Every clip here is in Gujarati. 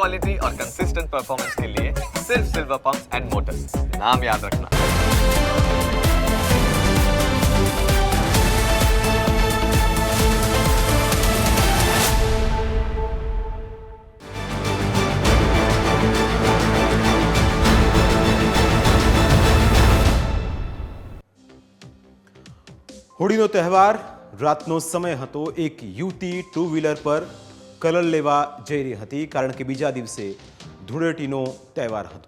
क्वालिटी और कंसिस्टेंट परफॉर्मेंस के लिए सिर्फ सिल्वर पंप्स एंड मोटर्स नाम याद रखना હોળીનો તહેવાર રાતનો સમય હતો એક યુવતી ટુ વ્હીલર પર કલર લેવા જઈ રહી હતી કારણ કે બીજા દિવસે ધૂળેટીનો તહેવાર હતો.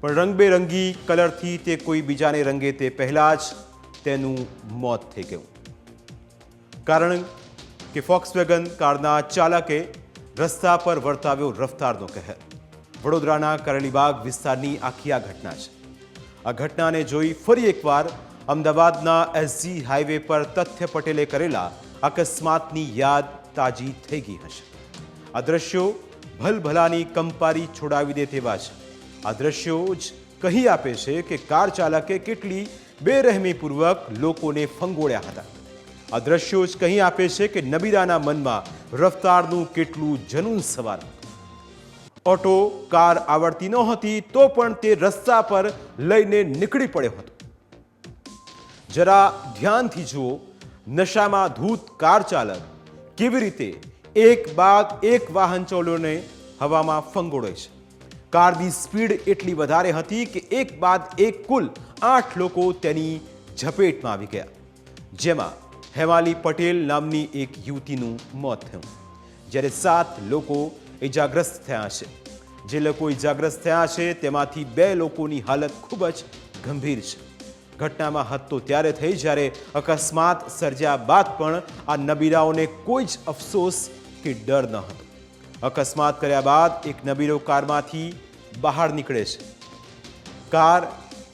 પણ રંગબેરંગી કલરથી તે કોઈ બીજાને રંગે તે પહેલાં જ તેનું મોત થઈ ગયું. કારણ કે ફોક્સવેગન કારના ચાલકે રસ્તા પર વર્તાવ્યો રફતારનો કહેર. વડોદરાના કરેલીબાગ વિસ્તારની આખી આ ઘટના છે. આ ઘટનાને જોઈ ફરી એકવાર અમદાવાદના એસજી હાઈવે પર તથ્ય પટેલે કરેલા અકસ્માતની યાદ તાજી થઈ ગઈ હશે. આ દ્રશ્યો ભલભલાની કંપારી છોડાવી દે તેવા છે. આ દ્રશ્યો જ કહી આપે છે કે કાર ચાલકે કેટલી બેરહેમીપૂર્વક લોકોને ફંગોળ્યા હતા. આ દ્રશ્યો જ કહી આપે છે કે નબીદાના મનમાં રફતારનું કેટલું જનૂન સવાર ઓટો, કાર આવડતી નહોતી તો પણ તે રસ્તા પર લઈને નીકળી પડ્યો હતો. જરા ધ્યાનથી જુઓ, નશામાં ધૂત કાર ચાલક કેવી રીતે એક બાદ એક વાહન ચાલકોને હવામાં ફંગોળે છે? કારની સ્પીડ એટલી વધારે હતી કે એક બાદ એક કુલ આઠ લોકો તેની ઝપેટમાં આવી ગયા. જેમાં હેમાલી પટેલ નામની એક યુવતીનું મોત થયું. જ્યારે સાત લોકો ઇજાગ્રસ્ત થયા છે. જે લોકો ઇજાગ્રસ્ત થયા છે તેમાંથી બે લોકોની હાલત ખૂબ જ ગંભીર છે. ઘટનામાં હદ ત્યારે થઈ જ્યારે અકસ્માત સર્જ્યા બાદ પણ આ નબીરાઓને કોઈ જ અફસોસ કે ડર ન હતો. અકસ્માત કર્યા બાદ એક નબીરો કારમાંથી બહાર નીકળે છે. કાર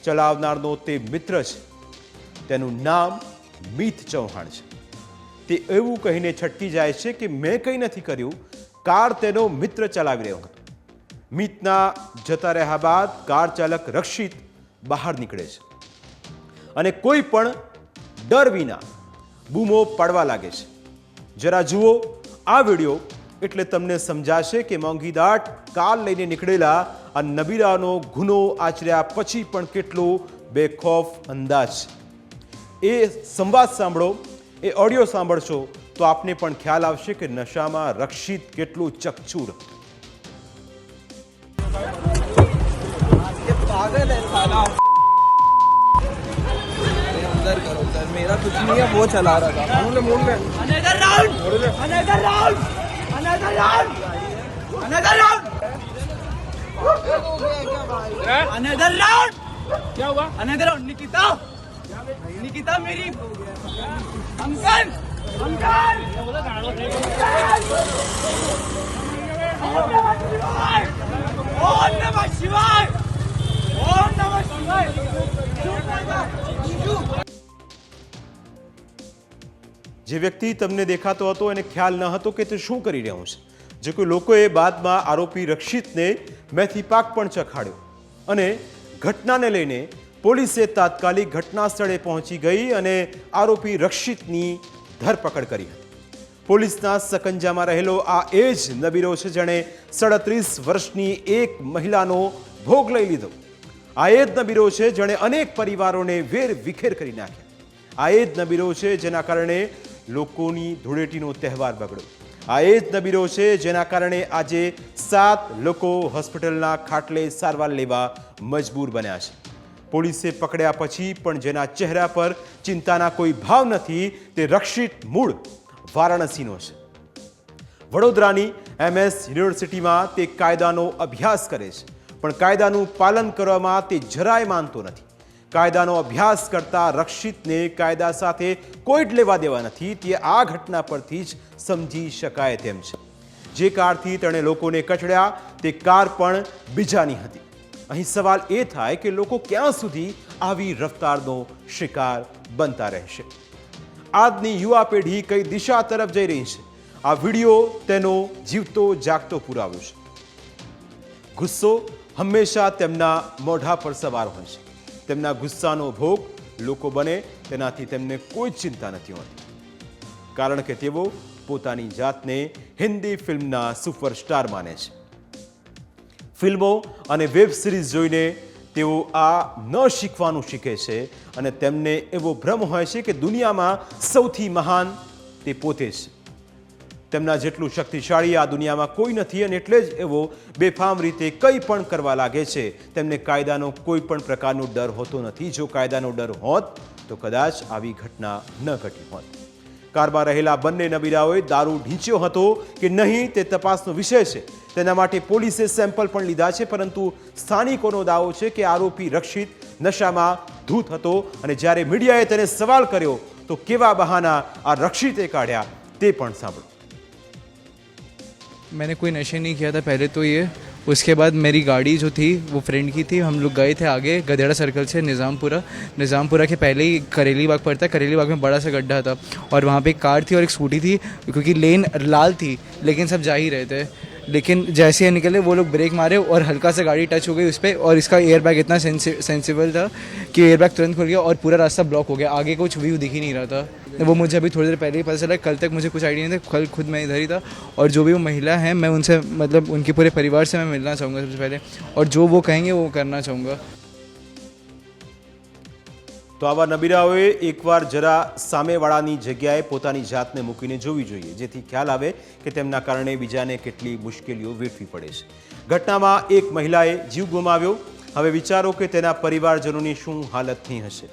ચલાવનારનો તે મિત્ર છે. તેનું નામ મીત ચૌહાણ છે. તે એવું કહીને છટકી જાય છે કે મેં કંઈ નથી કર્યું. કાર તેનો મિત્ર ચલાવી રહ્યો હતો. મિતના જતા રહ્યા બાદ કાર ચાલક રક્ષિત બહાર નીકળે છે. અને કોઈ પણ ડર વિના બૂમો પાડવા લાગે છે. જરા જુઓ, આ વીડિયો એટલે તમને સમજાશે કે મોંઘીદાટ કાલ લઈને નીકળેલા આ નબીરાનો ગુનો આચર્યા પછી પણ કેટલો બેખોફ અંદાજ એ સંવાદ સાંભળો, એ ઓડિયો સાંભળશો તો આપને પણ ખ્યાલ આવશે કે નશામાં રક્ષિત કેટલું ચકચૂર. હતું. मेरा कुछ नहीं है वो चला रहा था। मुँह में मुँह में another round another round another round another round another round क्या हुआ? अनदर राउंड निकिता निकिता मेरी अंकल! अंकल! शिवाय! ओम જે વ્યક્તિ તમને દેખાતો હતો એને ખ્યાલ ન હતો કે તે શું કરી રહ્યો છે. જે કોઈ લોકોએ બાદમાં આરોપી રક્ષિતને મેથી પાક પણ ચખાડ્યો અને ઘટનાને લઈને પોલીસે તાત્કાલિક ઘટના સ્થળે પહોંચી ગઈ અને આરોપી રક્ષિતની ધરપકડ કરી હતી. પોલીસના સકંજામાં રહેલો આ એ જ નબીરો છે જેણે સડત્રીસ વર્ષની એક મહિલાનો ભોગ લઈ લીધો. આ એ જ નબીરો છે જેણે અનેક પરિવારોને વેર વિખેર કરી નાખ્યા. આ એ જ નબીરો છે જેના કારણે લોકોની ધૂળેટીનો તહેવાર બગડ્યો. આ એ જ નબીરો છે જેના કારણે આજે સાત લોકો હોસ્પિટલના ખાટલે સારવાર લેવા મજબૂર બન્યા છે. પોલીસે પકડ્યા પછી પણ જેના ચહેરા પર ચિંતાના કોઈ ભાવ નથી, તે રક્ષિત મૂળ વારાણસીનો છે. વડોદરાની એમએસ યુનિવર્સિટીમાં તે કાયદાનો અભ્યાસ કરે છે, પણ કાયદાનું પાલન કરવામાં તે જરાય માનતો નથી. કાયદાનો અભ્યાસ કરતા રક્ષિતને કાયદા સાથે કોઈ જ લેવા દેવા નથી, તે આ ઘટના પરથી જ સમજી શકાય તેમ છે. જે કારથી તેણે લોકોને કચડ્યા, તે કાર પણ બીજાની હતી. અહીં સવાલ એ થાય કે લોકો ક્યાં સુધી આવી રફતારનો શિકાર બનતા રહેશે. આજની યુવા પેઢી કઈ દિશા તરફ જઈ રહી છે? આ વીડિયો તેનો જીવતો જાગતો પુરાવો છે. ગુસ્સો હંમેશા તેમના મોઢા પર સવાર હોય છે. તેમના ગુસ્સાનો ભોગ લોકો બને તેનાથી તેમને કોઈ ચિંતા નથી હોતી. કારણ કે તેઓ પોતાની જાતને હિન્દી ફિલ્મના સુપરસ્ટાર માને છે. ફિલ્મો અને વેબ સિરીઝ જોઈને તેઓ આ ન શીખવાનું શીખે છે અને તેમને એવો ભ્રમ હોય છે કે દુનિયામાં સૌથી મહાન તે પોતે છે. તેમના જેટલું શક્તિશાળી આ દુનિયામાં કોઈ નથી અને એટલે જ એવો બેફામ રીતે કંઈ પણ કરવા લાગે છે. તેમને કાયદાનો કોઈ પણ પ્રકારનો ડર હોતો નથી. જો કાયદાનો ડર હોત, તો કદાચ આવી ઘટના ન ઘટી હોત. કારમાં રહેલા બંને નબીરાઓએ દારૂ ઢીંચ્યો હતો કે નહીં તે તપાસનો વિષય છે. તેના માટે પોલીસે સેમ્પલ પણ લીધા છે, પરંતુ સ્થાનિકોનો દાવો છે કે આરોપી રક્ષિત નશામાં ધૂત હતો અને જ્યારે મીડિયાએ તેને સવાલ કર્યો, તો કેવા બહાના આ રક્ષિતે કાઢ્યા તે પણ સાંભળો. मैंने कोई नशे नहीं किया था पहले तो ये। उसके बाद मेरी गाड़ी जो थी, वो फ्रेंड की थी। हम लोग गए थे आगे गधेड़ा सर्कल से, निज़ामपुरा। निज़ामपुरा के पहले ही करेली बाग पड़ता है करेली बाग में बड़ा सा गड्ढा था और वहाँ पे एक कार थी और एक स्कूटी थी, क्योंकि लेन लाल थी, लेकिन सब जा ही रहे थे। लेकिन जैसे ही निकले, वो लोग ब्रेक मारे और हल्का सा गाड़ी टच हो गई उस पर और इसका एयर बैग इतना सेंसिबल था कि एयर बैग तुरंत खुल गया और पूरा रास्ता ब्लॉक हो गया। आगे कुछ व्यू दिख ही नहीं रहा था। वो मुझे अभी थोड़ी देर पहले ही पता चला, कल तक मुझे कुछ आइडिया नहीं था, कल खुद मैं इधर ही था और जो भी वो महिला है, मैं उनसे मतलब उनके पूरे परिवार से मैं मिलना चाहूँगा सबसे पहले और जो वो कहेंगे, वो करना चाहूँगा। તો આવા નબીરાઓએ એકવાર જરા સામેવાળાની જગ્યાએ પોતાની જાતને મૂકીને જોવી જોઈએ, જેથી ખ્યાલ આવે કે તેમના કારણે બીજાને કેટલી મુશ્કેલીઓ વેઠવી પડે છે. ઘટનામાં એક મહિલાએ જીવ ગુમાવ્યો. હવે વિચારો કે તેના પરિવારજનોની શું હાલત થઈ હશે?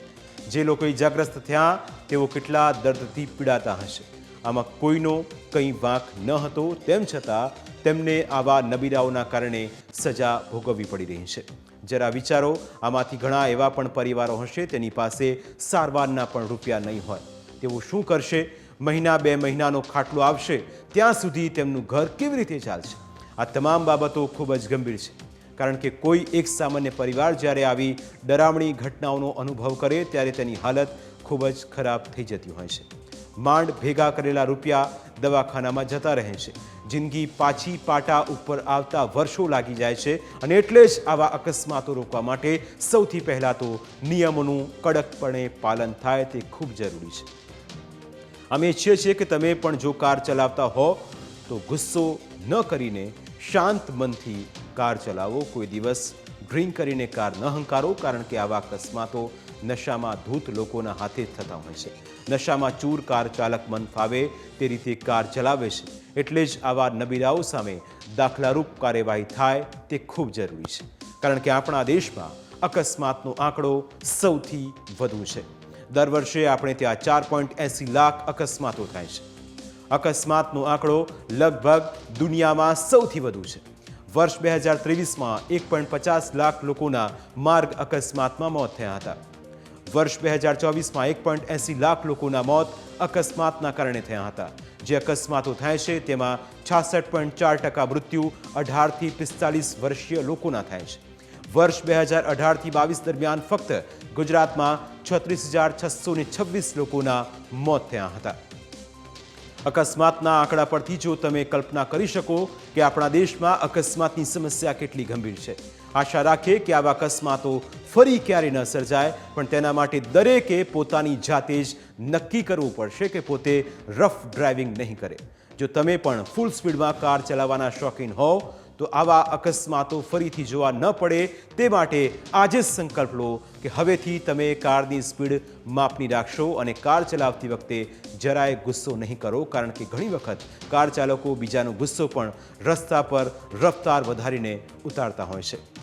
જે લોકો ઇજાગ્રસ્ત થયા, તેઓ કેટલા દર્દથી પીડાતા હશે? આમાં કોઈનો કંઈ વાંક ન હતો, તેમ છતાં તેમને આવા નબીરાઓના કારણે સજા ભોગવવી પડી રહી છે. જરા વિચારો, આમાંથી ઘણા એવા પણ પરિવારો હશે, તેની પાસે સારવારના પણ રૂપિયા નહીં હોય. તેઓ શું કરશે? મહિના બે મહિનાનો ખાટલો આવશે, ત્યાં સુધી તેમનું ઘર કેવી રીતે ચાલશે? આ તમામ બાબતો ખૂબ જ ગંભીર છે. કારણ કે કોઈ એક સામાન્ય પરિવાર જ્યારે આવી ડરામણી ઘટનાઓનો અનુભવ કરે, ત્યારે તેની હાલત ખૂબ જ ખરાબ થઈ જતી હોય છે. માંડ ભેગા કરેલા રૂપિયા દવાખાનામાં જતા રહે છે. જિંદગી પાછી પાટા ઉપર આવતા વર્ષો લાગી જાય છે અને એટલે જ આવા અકસ્માતો રોકવા માટે સૌથી પહેલાં તો નિયમોનું કડકપણે પાલન થાય તે ખૂબ જરૂરી છે. અમે ઈચ્છીએ છીએ કે તમે પણ જો કાર ચલાવતા હો, તો ગુસ્સો ન કરીને શાંત મનથી કાર ચલાવો. કોઈ દિવસ ડ્રિંક કરીને કાર ન હંકારો, કારણ કે આવા અકસ્માતો નશામાં ધૂત લોકોના હાથે થતા હોય છે. નશામાં ચૂર કાર ચાલક મન ફાવે તે રીતે કાર ચલાવે છે. એટલે જ આવા નબીરાઓ સામે દાખલારૂપ કાર્યવાહી થાય તે ખૂબ જરૂરી છે. કારણ કે આપણા દેશમાં અકસ્માતનો આંકડો સૌથી વધુ છે. દર વર્ષે આપણે ત્યાં ચાર પોઈન્ટ એંસી લાખ અકસ્માતો થાય છે. અકસ્માતનો આંકડો લગભગ દુનિયામાં સૌથી વધુ છે. વર્ષ બે હજાર ત્રેવીસમાં એક પોઈન્ટ પચાસ લાખ લોકોના માર્ગ અકસ્માતમાં મોત થયા હતા. વર્ષ બે હજાર ચોવીસમાં એક પોઈન્ટ એંસી લાખ લોકોના મોત અકસ્માતના કારણે થયા હતા. જે અકસ્માતો થાય છે, તેમાં છાસઠ પોઈન્ટ ચાર ટકા મૃત્યુ અઢારથી પિસ્તાલીસ વર્ષીય લોકોના થાય છે. વર્ષ બે હજાર અઢારથી બાવીસ દરમિયાન ફક્ત ગુજરાતમાં છત્રીસ હજાર છસો ને છવ્વીસ લોકોના મોત થયા હતા. અકસ્માતના આંકડા પરથી જો તમે કલ્પના કરી શકો કે આપણા દેશમાં અકસ્માતની સમસ્યા કેટલી ગંભીર છે. આશા રાખીએ કે આવા અકસ્માતો ફરી ક્યારે ન સર્જાય, પણ તેના માટે દરેકે પોતાની જાતે જ નક્કી કરવું પડશે કે પોતે રફ ડ્રાઇવિંગ નહીં કરે. જો તમે પણ ફૂલ સ્પીડમાં કાર ચલાવવાના શોખીન હોવ તો આવા અકસ્માતો ફરીથી જોવા ન પડે તે માટે આજે જ સંકલ્પ લો કે હવેથી તમે કારની સ્પીડ માપની રાખશો અને કાર ચલાવતી વખતે જરાય ગુસ્સો નહીં કરો, કારણ કે ઘણી વખત કાર ચાલકો બીજાનો ગુસ્સો પણ રસ્તા પર રફતાર વધારીને ઉતારતા હોય છે.